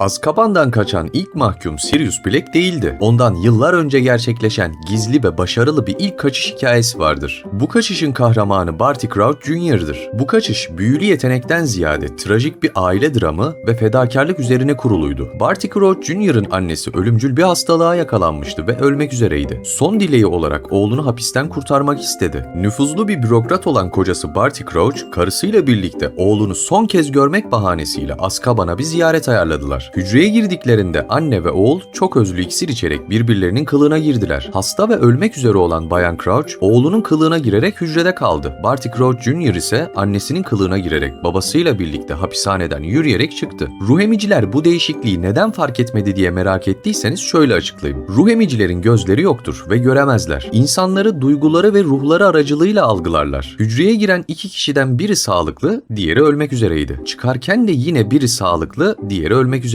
Azkaban'dan kaçan ilk mahkum Sirius Black değildi. Ondan yıllar önce gerçekleşen gizli ve başarılı bir ilk kaçış hikayesi vardır. Bu kaçışın kahramanı Barty Crouch Jr.'dır. Bu kaçış büyülü yetenekten ziyade trajik bir aile dramı ve fedakarlık üzerine kuruluydu. Barty Crouch Jr.'ın annesi ölümcül bir hastalığa yakalanmıştı ve ölmek üzereydi. Son dileği olarak oğlunu hapisten kurtarmak istedi. Nüfuzlu bir bürokrat olan kocası Barty Crouch, karısıyla birlikte oğlunu son kez görmek bahanesiyle Azkaban'a bir ziyaret ayarladılar. Hücreye girdiklerinde anne ve oğul çok özlü iksir içerek birbirlerinin kılığına girdiler. Hasta ve ölmek üzere olan Bayan Crouch, oğlunun kılığına girerek hücrede kaldı. Barty Crouch Jr. ise annesinin kılığına girerek babasıyla birlikte hapishaneden yürüyerek çıktı. Ruh emiciler bu değişikliği neden fark etmedi diye merak ettiyseniz şöyle açıklayayım. Ruh emicilerin gözleri yoktur ve göremezler. İnsanları duyguları ve ruhları aracılığıyla algılarlar. Hücreye giren iki kişiden biri sağlıklı, diğeri ölmek üzereydi. Çıkarken de yine biri sağlıklı, diğeri ölmek üzereydi.